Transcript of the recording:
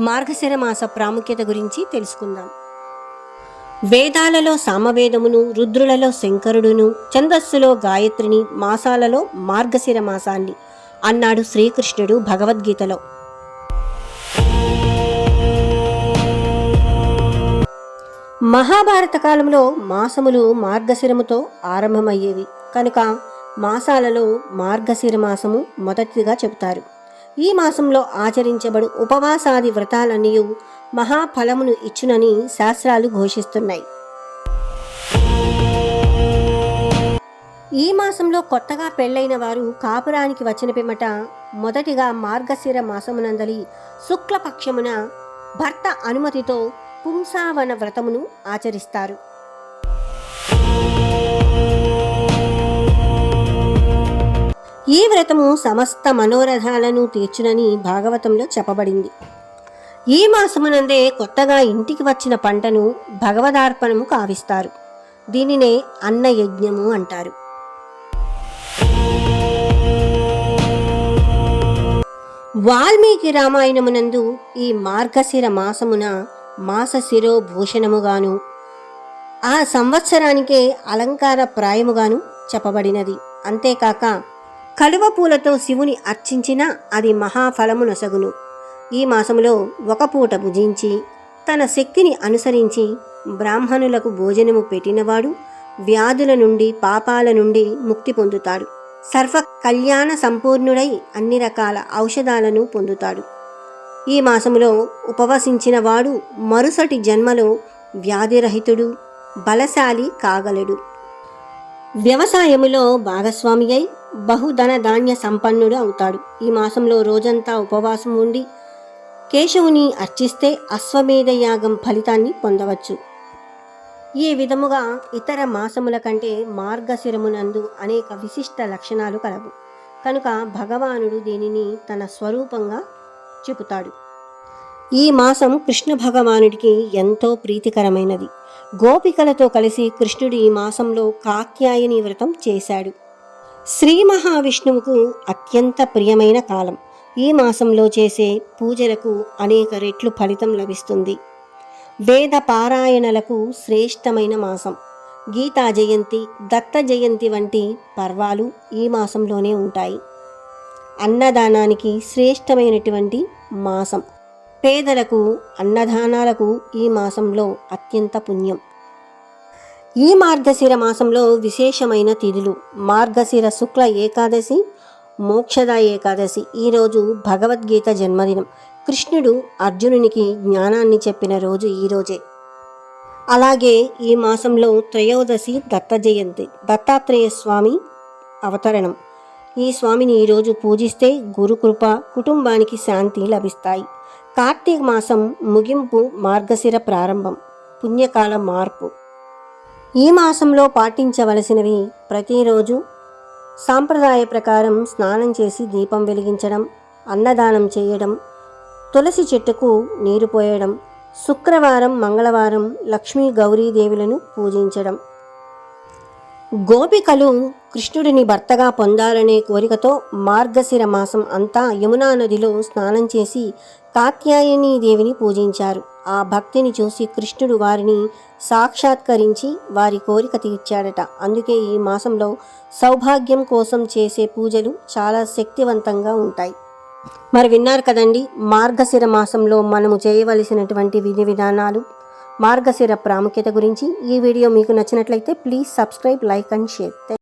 మార్గశిర మాస ప్రాముఖ్యత గురించి తెలుసుకుందాం. వేదాలలో సామవేదమును రుద్రులలో శంకరుడును ఛందస్సులో గాయత్రిని మాసాలలో మార్గశిర మాసాన్ని అన్నాడు శ్రీకృష్ణుడు భగవద్గీతలో. మహాభారత కాలంలో మాసములు మార్గశిరముతో ఆరంభమయ్యేవి. కనుక మాసాలలో మార్గశిర మాసము మొదటిగా చెబుతారు. ఈ మాసంలో ఆచరించబడు ఉపవాసాది వ్రతాలన్నీ మహాఫలమును ఇచ్చునని శాస్త్రాలు ఘోషిస్తున్నాయి. ఈ మాసంలో కొత్తగా పెళ్ళైన వారు కాపురానికి వచ్చిన పిమ్మట మొదటిగా మార్గశిర మాసమునందలి శుక్లపక్షమున భర్త అనుమతితో పుంసావన వ్రతమును ఆచరిస్తారు. ఈ వ్రతము సమస్త మనోరథాలను తీర్చునని భాగవతంలో చెప్పబడింది. ఈ మాసమునందే కొత్తగా ఇంటికి వచ్చిన పంటను భగవదార్పణము కావిస్తారు. దీనినే అన్నయజ్ఞము అంటారు. వాల్మీకి రామాయణమునందు ఈ మార్గశిర మాసమున మాస శిరోభూషణముగాను ఆ సంవత్సరానికే అలంకార ప్రాయముగాను చెప్పబడినది. అంతేకాక కలువ పూలతో శివుని అర్చించిన అది మహాఫలము నొసగును ఈ మాసములో ఒక పూట భుజించి తన శక్తిని అనుసరించి బ్రాహ్మణులకు భోజనము పెట్టినవాడు వ్యాధుల నుండి పాపాల నుండి ముక్తి పొందుతాడు. సర్వ కళ్యాణ సంపూర్ణుడై అన్ని రకాల ఔషధాలను పొందుతాడు. ఈ మాసములో ఉపవసించిన వాడు మరుసటి జన్మలో వ్యాధిరహితుడు బలశాలి కాగలడు. వ్యవసాయములో భాగస్వామి అయి బహుధన ధాన్య సంపన్నుడు అవుతాడు. ఈ మాసంలో రోజంతా ఉపవాసం ఉండి కేశవుని అర్చిస్తే అశ్వమేధ యాగం ఫలితాన్ని పొందవచ్చు. ఈ విధముగా ఇతర మాసముల కంటే మార్గశిరమునందు అనేక విశిష్ట లక్షణాలు కలవు. కనుక భగవానుడు దీనిని తన స్వరూపంగా చెబుతాడు ఈ మాసం కృష్ణ భగవానుడికి ఎంతో ప్రీతికరమైనది. గోపికలతో కలిసి కృష్ణుడు ఈ మాసంలో కాత్యాయని వ్రతం చేశాడు. శ్రీ మహావిష్ణువుకు అత్యంత ప్రియమైన కాలం. ఈ మాసంలో చేసే పూజలకు అనేక రెట్లు ఫలితం లభిస్తుంది. వేద పారాయణలకు శ్రేష్టమైన మాసం. గీతా జయంతి దత్త జయంతి వంటి పర్వాలు ఈ మాసంలోనే ఉంటాయి. అన్నదానానికి శ్రేష్టమైనటువంటి మాసం. పేదలకు అన్నదానాలకు ఈ మాసంలో అత్యంత పుణ్యం. ఈ మార్గశిర మాసంలో విశేషమైన తిథులు. మార్గశిర శుక్ల ఏకాదశి మోక్షద ఏకాదశి. ఈరోజు భగవద్గీత జన్మదినం. కృష్ణుడు అర్జునునికి జ్ఞానాన్ని చెప్పిన రోజు ఈరోజే అలాగే ఈ మాసంలో త్రయోదశి దత్త జయంతి దత్తాత్రేయ స్వామి అవతరణం. ఈ స్వామిని ఈరోజు పూజిస్తే గురుకృప కుటుంబానికి శాంతి లభిస్తాయి. కార్తీక మాసం ముగింపు మార్గశిర ప్రారంభం. పుణ్యకాల మార్పు. ఈ మాసంలో పాటించవలసినవి ప్రతిరోజు సాంప్రదాయ ప్రకారం స్నానం చేసి దీపం వెలిగించడం అన్నదానం చేయడం తులసి చెట్టుకు నీరు పోయడం శుక్రవారం మంగళవారం లక్ష్మీ గౌరీదేవులను పూజించడం. గోపికలు కృష్ణుడిని భర్తగా పొందాలనే కోరికతో మార్గశిర మాసం అంతా యమునా నదిలో స్నానం చేసి కాత్యాయనీ దేవిని పూజించారు. ఆ భక్తిని చూసి కృష్ణుడు వారిని సాక్షాత్కరించి వారి కోరిక తీర్చాడట. అందుకే ఈ మాసంలో సౌభాగ్యం కోసం చేసే పూజలు చాలా శక్తివంతంగా ఉంటాయి. మరి విన్నారు కదండి మార్గశిర మాసంలో మనము చేయవలసినటువంటి విధి విధానాలు. మార్గశిర ప్రాముఖ్యత గురించి ఈ వీడియో మీకు నచ్చినట్లయితే please subscribe like and share.